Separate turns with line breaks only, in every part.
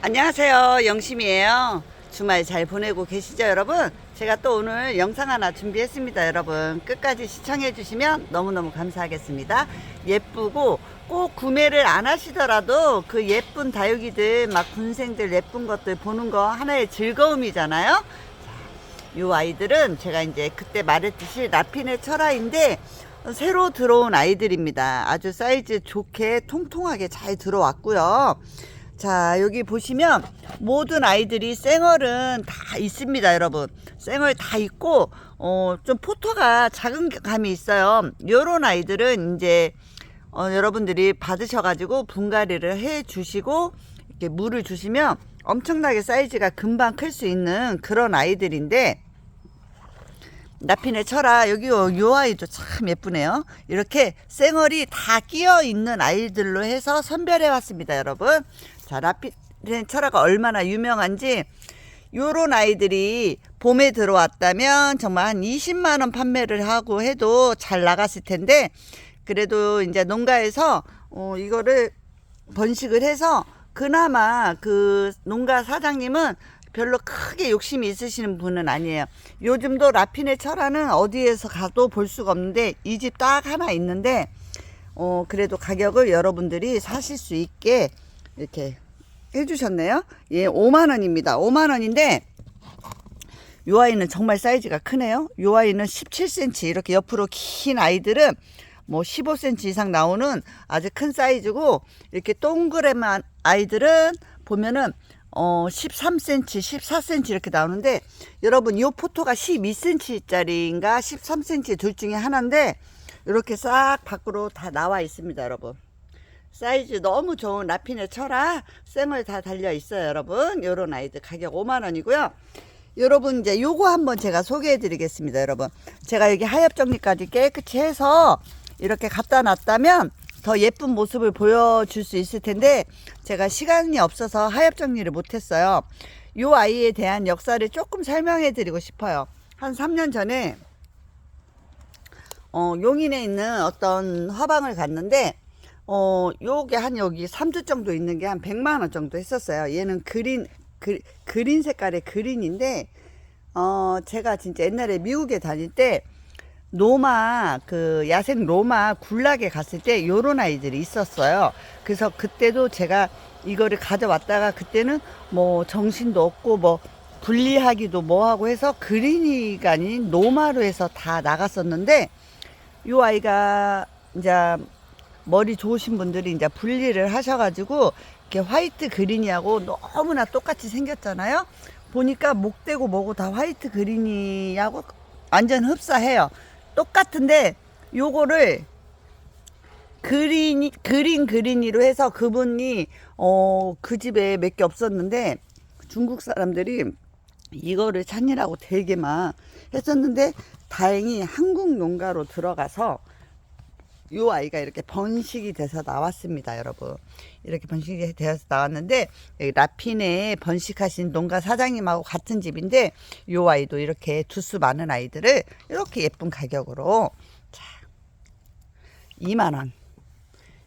안녕하세요. 영심이에요. 주말 잘 보내고 계시죠, 여러분? 제가 또 오늘 영상 하나 준비했습니다, 여러분. 끝까지 시청해 주시면 너무너무 감사하겠습니다. 예쁘고 꼭 구매를 안 하시더라도 그 예쁜 다육이들, 막 군생들 예쁜 것들 보는 거 하나의 즐거움이잖아요. 자, 요 아이들은 제가 이제 그때 말했듯이 라핀의 철아인데 새로 들어온 아이들입니다. 아주 사이즈 좋게 통통하게 잘 들어왔고요. 자, 여기 보시면 모든 아이들이 쌩얼은 다 있습니다, 여러분. 쌩얼 다 있고, 어, 좀 포토가 작은 감이 있어요. 요런 아이들은 이제, 어, 여러분들이 받으셔 가지고 분갈이를 해 주시고, 이렇게 물을 주시면 엄청나게 사이즈가 금방 클 수 있는 그런 아이들인데, 나핀의 철아 여기 요, 요 아이도 참 예쁘네요. 이렇게 쌩얼이 다 끼어 있는 아이들로 해서 선별해 왔습니다, 여러분. 자, 나핀의 철아가 얼마나 유명한지 요런 아이들이 봄에 들어왔다면 정말 한 20만 원 판매를 하고 해도 잘 나갔을 텐데 그래도 이제 농가에서 어, 이거를 번식을 해서 그나마 그 농가 사장님은 별로 크게 욕심이 있으시는 분은 아니에요. 요즘도 라핀의 철화는 어디에서 가도 볼 수가 없는데 이 집 딱 하나 있는데 어 그래도 가격을 여러분들이 사실 수 있게 이렇게 해주셨네요. 예, 5만 원입니다. 5만 원인데 요 아이는 정말 사이즈가 크네요. 요 아이는 17cm 이렇게 옆으로 긴 아이들은 뭐 15cm 이상 나오는 아주 큰 사이즈고 이렇게 동그란 아이들은 보면은 어 13cm, 14cm 이렇게 나오는데 여러분 이 포토가 12cm짜리인가 13cm 둘 중에 하나인데 이렇게 싹 밖으로 다 나와 있습니다, 여러분. 사이즈 너무 좋은 라핀의 철아 쌩을 다 달려 있어요, 여러분. 요런 아이들 가격 5만 원이고요. 여러분 이제 요거 한번 제가 소개해 드리겠습니다, 여러분. 제가 여기 하엽 정리까지 깨끗이 해서 이렇게 갖다 놨다면 더 예쁜 모습을 보여줄 수 있을 텐데 제가 시간이 없어서 하엽 정리를 못했어요. 요 아이에 대한 역사를 조금 설명해 드리고 싶어요. 한 3년 전에 어, 용인에 있는 어떤 화방을 갔는데 어, 요게 한 여기 3주 정도 있는 게 한 100만 원 정도 했었어요. 얘는 그린 그, 그린 색깔의 그린인데 어, 제가 진짜 옛날에 미국에 다닐 때 로마 그 야생 로마 굴락에 갔을 때 요런 아이들이 있었어요. 그래서 그때도 제가 이거를 가져왔다가 그때는 뭐 정신도 없고 뭐 분리하기도 뭐하고 해서 그린이가 아닌 노마로 해서 다 나갔었는데 요 아이가 이제 머리 좋으신 분들이 이제 분리를 하셔가지고 이렇게 화이트 그린이하고 너무나 똑같이 생겼잖아요. 보니까 목대고 뭐고 다 화이트 그린이하고 완전 흡사해요. 똑같은데 요거를 그린 그린 그린이로 해서 그분이 어 그 집에 몇 개 없었는데 중국 사람들이 이거를 찾느라고 되게 막 했었는데 다행히 한국 농가로 들어가서 요 아이가 이렇게 번식이 돼서 나왔습니다, 여러분. 이렇게 번식이 되어서 나왔는데 라핀에 번식하신 농가 사장님하고 같은 집인데 요 아이도 이렇게 두수 많은 아이들을 이렇게 예쁜 가격으로 자 2만 원.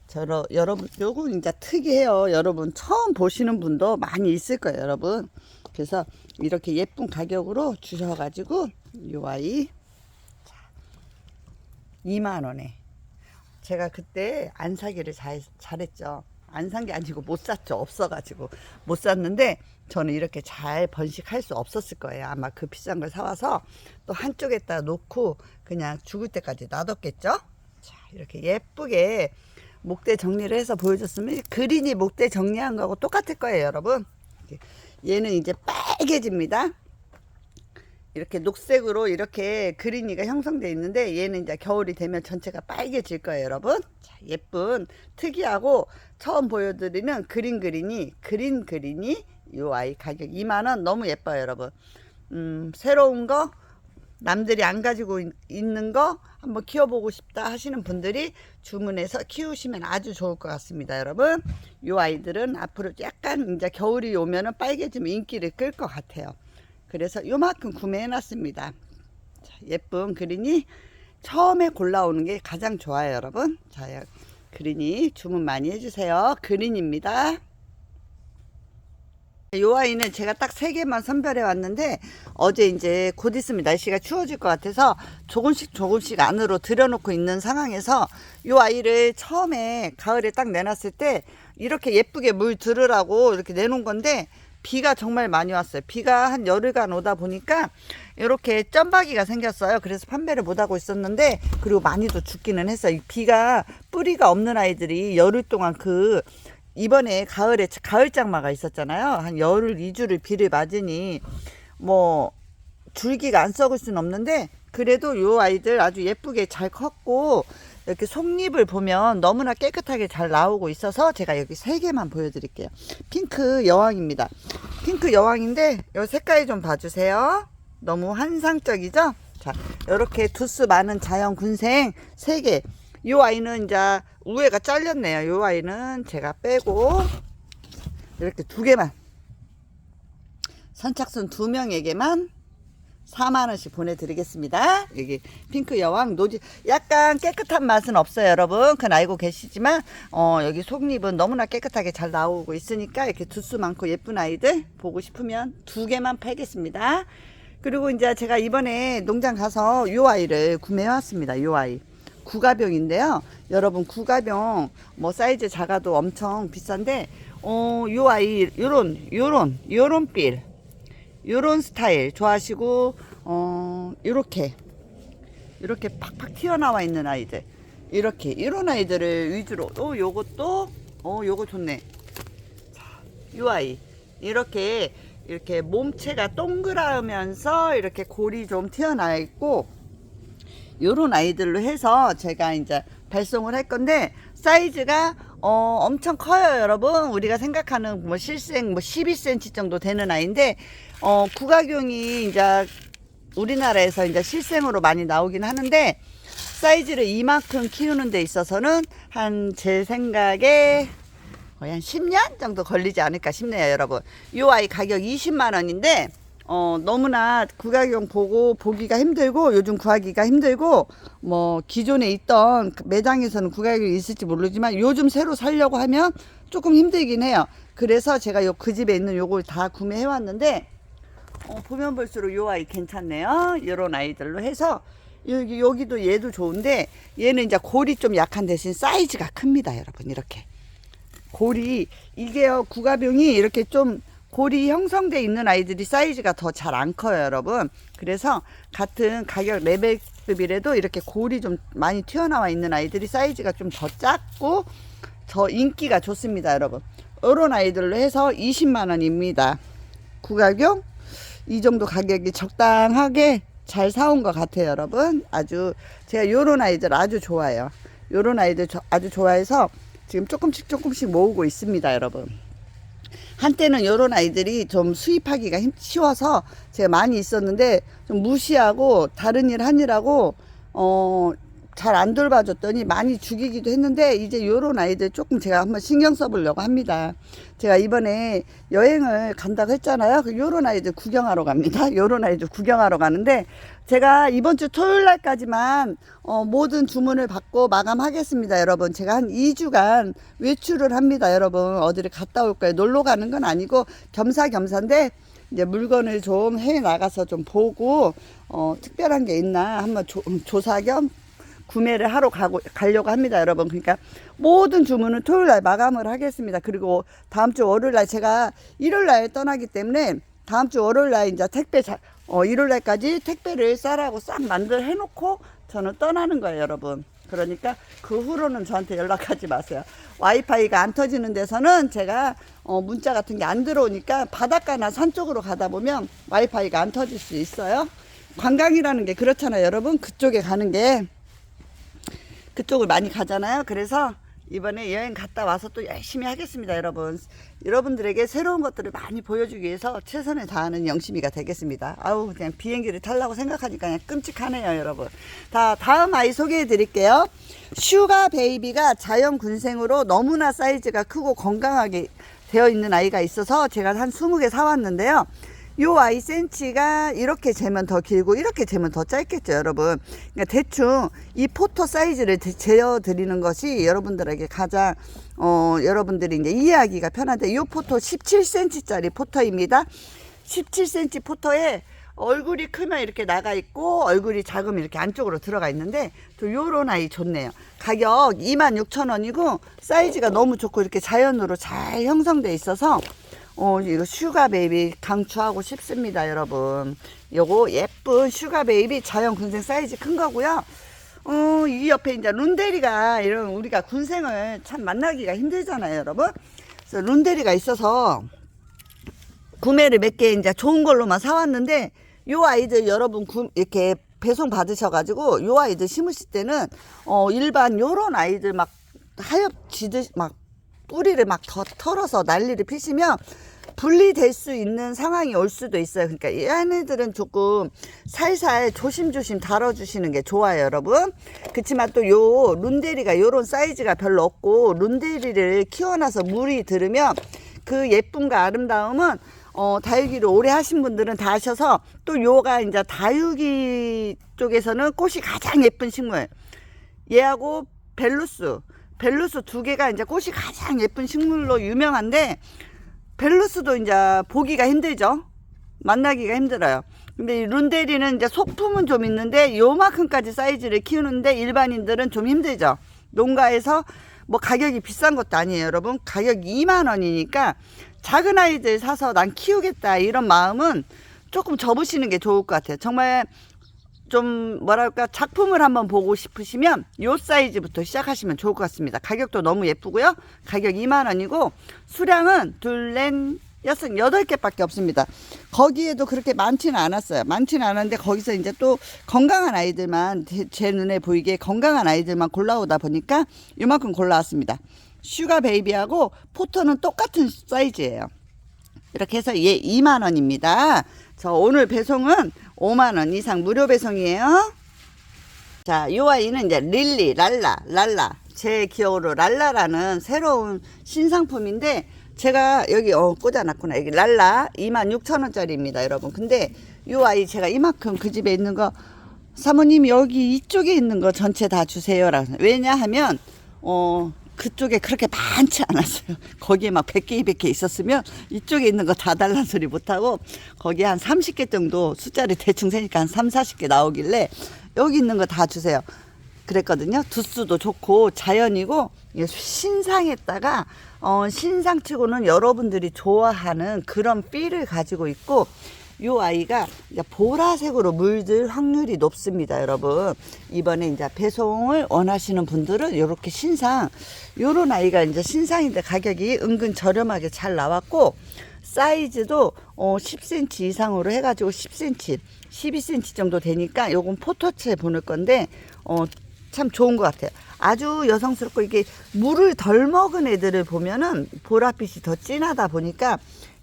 저러 여러분 요건 이제 특이해요. 여러분 처음 보시는 분도 많이 있을 거예요, 여러분. 그래서 이렇게 예쁜 가격으로 주셔가지고 요 아이 자, 2만 원에 제가 그때 안 사기를 잘, 잘했죠. 안 산 게 아니고 못 샀죠. 없어가지고. 못 샀는데 저는 이렇게 잘 번식할 수 없었을 거예요. 아마 그 비싼 걸 사와서 또 한쪽에다 놓고 그냥 죽을 때까지 놔뒀겠죠. 자, 이렇게 예쁘게 목대 정리를 해서 보여줬으면 그린이 목대 정리한 거하고 똑같을 거예요, 여러분. 얘는 이제 빨개집니다. 이렇게 녹색으로 이렇게 그린이가 형성되어 있는데 얘는 이제 겨울이 되면 전체가 빨개질 거예요 여러분. 자, 예쁜 특이하고 처음 보여드리는 그린 그린이 그린 그린이 이 아이 가격 2만원. 너무 예뻐요 여러분. 음, 새로운 거 남들이 안 가지고 있- 있는 거 한번 키워보고 싶다 하시는 분들이 주문해서 키우시면 아주 좋을 것 같습니다 여러분. 이 아이들은 앞으로 약간 이제 겨울이 오면은 빨개지면 인기를 끌 것 같아요 그래서 요만큼 구매해 놨습니다. 자, 예쁜 그린이 처음에 골라오는 게 가장 좋아요, 여러분. 자, 여- 그린이 주문 많이 해주세요. 그린입니다. 요 아이는 제가 딱 세 개만 선별해 왔는데 어제 이제 곧 있으면 날씨가 추워질 것 같아서 조금씩 조금씩 안으로 들여놓고 있는 상황에서 요 아이를 처음에 가을에 딱 내놨을 때 이렇게 예쁘게 물 들으라고 이렇게 내놓은 건데 비가 정말 많이 왔어요. 비가 한 열흘간 오다 보니까 이렇게 점박이가 생겼어요. 그래서 판매를 못 하고 있었는데 그리고 많이도 죽기는 했어요. 이 비가 뿌리가 없는 아이들이 열흘 동안 그 이번에 가을에 가을 장마가 있었잖아요. 한 열흘 2주를 비를 맞으니 뭐 줄기가 안 썩을 수는 없는데 그래도 요 아이들 아주 예쁘게 잘 컸고 이렇게 속잎을 보면 너무나 깨끗하게 잘 나오고 있어서 제가 여기 세 개만 보여드릴게요. 핑크 여왕입니다. 핑크 여왕인데 요 색깔 좀 봐주세요. 너무 환상적이죠? 자, 이렇게 두수 많은 자연 군생 세 개. 요 아이는 이제 우회가 잘렸네요. 요 아이는 제가 빼고 이렇게 두 개만 선착순 두 명에게만 4만 원씩 보내드리겠습니다. 여기 핑크 여왕 노지 약간 깨끗한 맛은 없어요, 여러분. 그건 알고 계시지만 어, 여기 속잎은 너무나 깨끗하게 잘 나오고 있으니까 이렇게 두수 많고 예쁜 아이들 보고 싶으면 두 개만 팔겠습니다. 그리고 이제 제가 이번에 농장 가서 요 아이를 구매해 왔습니다. 요 아이. 구가병인데요. 여러분 구가병 뭐 사이즈 작아도 엄청 비싼데 어, 요 아이 요런 요런 요런 빌 요런 스타일 좋아하시고 어 요렇게 이렇게 팍팍 튀어나와 있는 아이들. 이렇게 이런 아이들을 위주로 또 요것도 어 요거 좋네. 요 아이. 이렇게 이렇게 몸체가 동그라면서 이렇게 골이 좀 튀어나와 있고 요런 아이들로 해서 제가 이제 발송을 할 건데 사이즈가 어 엄청 커요 여러분. 우리가 생각하는 뭐 실생 뭐 12cm 정도 되는 아이인데 어 구가경이 이제 우리나라에서 이제 실생으로 많이 나오긴 하는데 사이즈를 이만큼 키우는 데 있어서는 한 제 생각에 거의 한 10년 정도 걸리지 않을까 싶네요, 여러분. 이 아이 가격 20만 원인데 어, 너무나 구가경 보고 보기가 힘들고 요즘 구하기가 힘들고 뭐 기존에 있던 그 매장에서는 구가경이 있을지 모르지만 요즘 새로 살려고 하면 조금 힘들긴 해요. 그래서 제가 요 그 집에 있는 요걸 다 구매해 왔는데 어, 보면 볼수록 요 아이 괜찮네요. 요런 아이들로 해서 여기 여기도 얘도 좋은데 얘는 이제 골이 좀 약한 대신 사이즈가 큽니다, 여러분. 이렇게. 골이 이게요 구가병이 이렇게 좀 골이 형성돼 있는 아이들이 사이즈가 더 잘 안 커요 여러분 그래서 같은 가격 레벨급이라도 이렇게 골이 좀 많이 튀어나와 있는 아이들이 사이즈가 좀 더 작고 더 인기가 좋습니다 여러분 이런 아이들로 해서 20만 원입니다 구가경 이 정도 가격이 적당하게 잘 사온 것 같아요 여러분 아주 제가 요런 아이들 아주 좋아요 요런 아이들 저- 아주 좋아해서 지금 조금씩 조금씩 모으고 있습니다, 여러분. 한때는 이런 아이들이 좀 수입하기가 힘, 쉬워서 제가 많이 있었는데 좀 무시하고 다른 일 하느라고 어, 잘 안 돌봐줬더니 많이 죽이기도 했는데 이제 요런 아이들 조금 제가 한번 신경 써보려고 합니다. 제가 이번에 여행을 간다고 했잖아요. 그 요런 아이들 구경하러 갑니다. 요런 아이들 구경하러 가는데 제가 이번 주 토요일 날까지만 어, 모든 주문을 받고 마감하겠습니다, 여러분. 제가 한 2주간 외출을 합니다, 여러분. 어디를 갔다 올 거예요. 놀러 가는 건 아니고 겸사겸사인데 이제 물건을 좀 해외 나가서 좀 보고 어, 특별한 게 있나 한번 조, 조사 겸 구매를 하러 가고 가려고 합니다, 여러분. 그러니까 모든 주문은 토요일 날 마감을 하겠습니다. 그리고 다음 주 월요일 날 제가 일요일 날 떠나기 때문에 다음 주 월요일 날 이제 택배 자, 어, 일요일 날까지 택배를 싸라고 싹 만들 해놓고 저는 떠나는 거예요, 여러분. 그러니까 그 후로는 저한테 연락하지 마세요. 와이파이가 안 터지는 데서는 제가 어, 문자 같은 게 안 들어오니까 바닷가나 산 쪽으로 가다 보면 와이파이가 안 터질 수 있어요. 관광이라는 게 그렇잖아요, 여러분. 그쪽에 가는 게 그쪽을 많이 가잖아요. 그래서 이번에 여행 갔다 와서 또 열심히 하겠습니다, 여러분. 여러분들에게 새로운 것들을 많이 보여주기 위해서 최선을 다하는 영심이가 되겠습니다. 아우, 그냥 비행기를 타려고 생각하니까 그냥 끔찍하네요, 여러분. 다, 다음 아이 소개해 드릴게요. 슈가 베이비가 자연 군생으로 너무나 사이즈가 크고 건강하게 되어 있는 아이가 있어서 제가 한 20개 사왔는데요. 요 아이 센치가 이렇게 재면 더 길고 이렇게 재면 더 짧겠죠 여러분. 그러니까 대충 이 포토 사이즈를 재어 드리는 것이 여러분들에게 가장 어 여러분들이 이제 이해하기가 편한데 요 포토 17cm 짜리 포토입니다. 17cm 포토에 얼굴이 크면 이렇게 나가 있고 얼굴이 작으면 이렇게 안쪽으로 들어가 있는데 또 요런 아이 좋네요. 가격 26,000원이고 사이즈가 너무 좋고 이렇게 자연으로 잘 형성돼 있어서 어, 이거 슈가 베이비 강추하고 싶습니다, 여러분. 요거 예쁜 슈가 베이비 자연 군생 사이즈 큰 거고요. 어, 이 옆에 이제 룬데리가 이런 우리가 군생을 참 만나기가 힘들잖아요, 여러분. 그래서 룬데리가 있어서 구매를 몇 개 이제 좋은 걸로만 사왔는데 요 아이들 여러분 구, 이렇게 배송 받으셔가지고 요 아이들 심으실 때는 어 일반 요런 아이들 막 하엽 지듯 막 뿌리를 막 더 털어서 난리를 피시면 분리될 수 있는 상황이 올 수도 있어요. 그러니까 이 안에들은 조금 살살 조심조심 다뤄주시는 게 좋아요, 여러분. 그렇지만 또 요 룬데리가 요런 사이즈가 별로 없고 룬데리를 키워놔서 물이 들으면 그 예쁨과 아름다움은 어, 다육이를 오래 하신 분들은 다 하셔서 또 요가 이제 다육이 쪽에서는 꽃이 가장 예쁜 식물. 얘하고 벨루스. 벨루스 두 개가 이제 꽃이 가장 예쁜 식물로 유명한데 벨루스도 이제 보기가 힘들죠. 만나기가 힘들어요. 근데 이 룬데리는 이제 소품은 좀 있는데 요만큼까지 사이즈를 키우는데 일반인들은 좀 힘들죠. 농가에서 뭐 가격이 비싼 것도 아니에요, 여러분. 가격이 2만 원이니까 작은 아이들 사서 난 키우겠다 이런 마음은 조금 접으시는 게 좋을 것 같아요. 정말 좀 뭐랄까 작품을 한번 보고 싶으시면 요 사이즈부터 시작하시면 좋을 것 같습니다. 가격도 너무 예쁘고요. 가격 2만 원이고 수량은 둘, 넷, 여섯, 여덟 개밖에 없습니다. 거기에도 그렇게 많지는 않았어요. 많지는 않았는데 거기서 이제 또 건강한 아이들만 제- 제 눈에 보이게 건강한 아이들만 골라오다 보니까 이만큼 골라왔습니다. 슈가 베이비하고 포토는 똑같은 사이즈예요. 이렇게 해서 얘 2만 원입니다. 저 오늘 배송은 5만 원 이상 무료 배송이에요. 자, 요 아이는 이제 릴리, 랄라, 랄라. 제 기억으로 랄라라는 새로운 신상품인데 제가 여기 어 꽂아놨구나. 여기 랄라 2만 6천 원짜리입니다, 여러분. 근데 요 아이 제가 이만큼 그 집에 있는 거 사모님 여기 이쪽에 있는 거 전체 다 주세요 라고. 왜냐하면 어 그쪽에 그렇게 많지 않았어요. 거기에 막 100개, 200개 있었으면 이쪽에 있는 거 다 달란 소리 못하고 거기에 한 30개 정도 숫자를 대충 세니까 한 3, 40개 나오길래 여기 있는 거 다 주세요. 그랬거든요. 두수도 좋고 자연이고 이게 신상에다가 어, 신상치고는 여러분들이 좋아하는 그런 삘을 가지고 있고 요 아이가 보라색으로 물들 확률이 높습니다, 여러분. 이번에 이제 배송을 원하시는 분들은 이렇게 신상, 요런 아이가 이제 신상인데 가격이 은근 저렴하게 잘 나왔고, 사이즈도 어 10cm 이상으로 해가지고 10cm, 12cm 정도 되니까 요건 포토체 보낼 건데, 어, 참 좋은 것 같아요. 아주 여성스럽고 이게 물을 덜 먹은 애들을 보면은 보랏빛이 더 진하다 보니까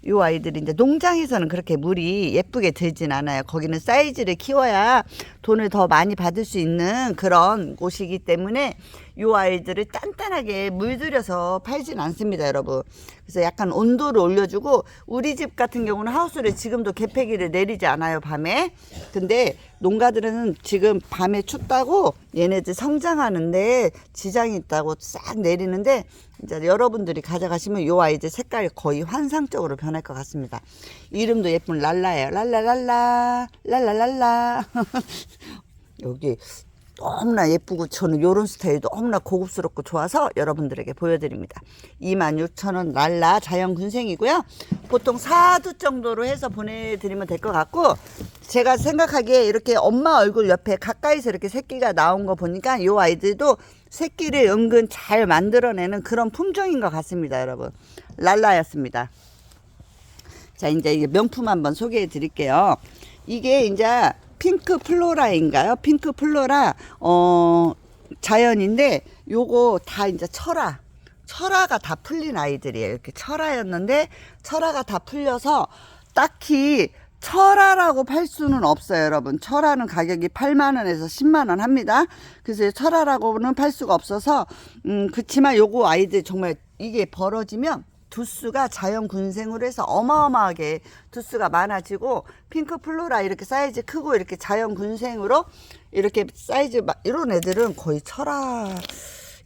이 아이들이 이제 농장에서는 그렇게 물이 예쁘게 들진 않아요. 거기는 사이즈를 키워야 돈을 더 많이 받을 수 있는 그런 곳이기 때문에 이 아이들을 단단하게 물들여서 팔진 않습니다, 여러분. 그래서 약간 온도를 올려주고 우리 집 같은 경우는 하우스를 지금도 개폐기를 내리지 않아요, 밤에. 근데 농가들은 지금 밤에 춥다고 얘네들 성장하는데 지장이 있다고 싹 내리는데 이제 여러분들이 가져가시면 요 아이들 색깔이 거의 환상적으로 변할 것 같습니다. 이름도 예쁜 랄라예요. 랄라랄라, 랄라랄라. 여기 너무나 예쁘고 저는 요런 스타일이 너무나 고급스럽고 좋아서 여러분들에게 보여드립니다. 26,000원 랄라 자연 군생이고요. 보통 4두 정도로 해서 보내드리면 될 것 같고 제가 생각하기에 이렇게 엄마 얼굴 옆에 가까이서 이렇게 새끼가 나온 거 보니까 요 아이들도 새끼를 은근 잘 만들어내는 그런 품종인 것 같습니다, 여러분. 랄라였습니다. 자, 이제 명품 한번 소개해 드릴게요. 이게 이제 핑크 플로라인가요? 핑크 플로라, 어, 자연인데, 요거 다 이제 철화. 철화가 다 풀린 아이들이에요. 이렇게 철화였는데, 철화가 다 풀려서 딱히 철화라고 팔 수는 없어요, 여러분. 철화는 가격이 8만 원에서 10만 원 합니다. 그래서 철화라고는 팔 수가 없어서, 음, 그치만 요거 아이들 정말 이게 벌어지면 두수가 자연 군생으로 해서 어마어마하게 두수가 많아지고 핑크 플로라 이렇게 사이즈 크고 이렇게 자연 군생으로 이렇게 사이즈 마- 이런 애들은 거의 철학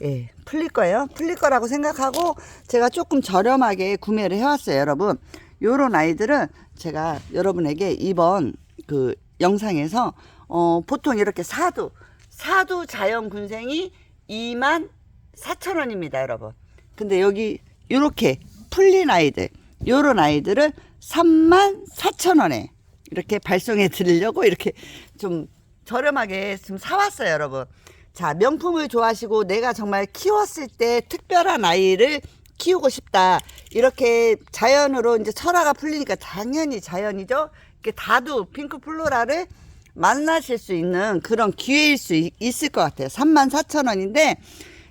예, 풀릴 거예요. 풀릴 거라고 생각하고 제가 조금 저렴하게 구매를 해왔어요, 여러분. 요런 아이들은 제가 여러분에게 이번 그 영상에서 어, 보통 이렇게 사두, 사두 자연 군생이 2만 4천 원입니다, 여러분. 근데 여기 이렇게 풀린 아이들, 요런 아이들은 3만 4천 원에 이렇게 발송해 드리려고 이렇게 좀 저렴하게 좀 사왔어요, 여러분. 자, 명품을 좋아하시고 내가 정말 키웠을 때 특별한 아이를 키우고 싶다. 이렇게 자연으로 이제 철화가 풀리니까 당연히 자연이죠. 이렇게 다두 핑크 플로라를 만나실 수 있는 그런 기회일 수 있- 있을 것 같아요. 34,000원인데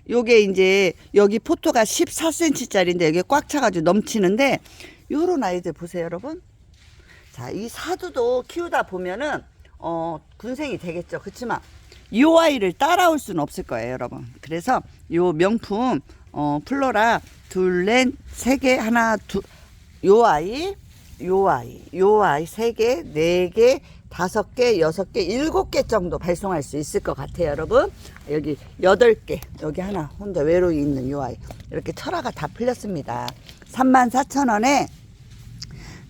요게 이제 여기 포토가 14cm짜리인데 여기 꽉 차가지고 넘치는데 요런 아이들 보세요, 여러분. 자, 이 사두도 키우다 보면은 어, 군생이 되겠죠. 그렇지만 이 아이를 따라올 수는 없을 거예요, 여러분. 그래서 요 명품 어, 플로라 둘, 넷, 세 개, 하나, 두, 요 아이, 요 아이, 요 아이 세 개, 네 개, 다섯 개, 여섯 개, 일곱 개 정도 발송할 수 있을 것 같아요, 여러분. 여기 여덟 개, 여기 하나 혼자 외로이 있는 요 아이. 이렇게 철화가 다 풀렸습니다. 34,000원에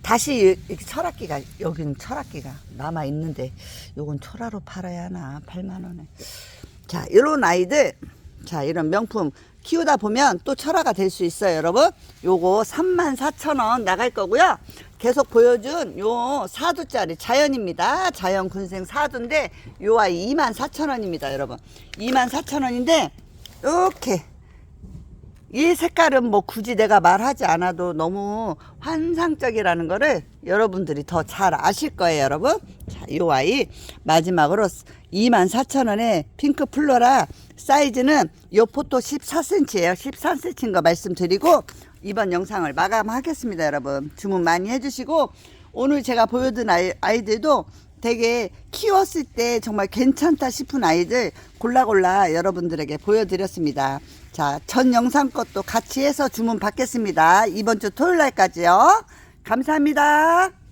다시 이렇게 철학기가 여기는 철학기가 남아 있는데 요건 철화로 팔아야 하나 8만 원에 자 이런 아이들 자 이런 명품 키우다 보면 또 철화가 될 수 있어요 여러분. 요거 3만 4천 원 나갈 거고요. 계속 보여준 요 사두짜리 자연입니다. 자연 군생 사두인데 요 아이 2만 4천 원입니다 여러분. 2만 4천 원인데 이렇게 이 색깔은 뭐 굳이 내가 말하지 않아도 너무 환상적이라는 거를 여러분들이 더 잘 아실 거예요, 여러분. 자, 이 아이 마지막으로 24,000원에 핑크 플로라 사이즈는 요 포토 14cm예요. 13cm인 거 말씀드리고 이번 영상을 마감하겠습니다, 여러분. 주문 많이 해 주시고 오늘 제가 보여준 아이, 아이들도 되게 키웠을 때 정말 괜찮다 싶은 아이들 골라 골라 여러분들에게 보여드렸습니다. 자, 전 영상 것도 같이 해서 주문 받겠습니다. 이번 주 토요일 날까지요. 감사합니다.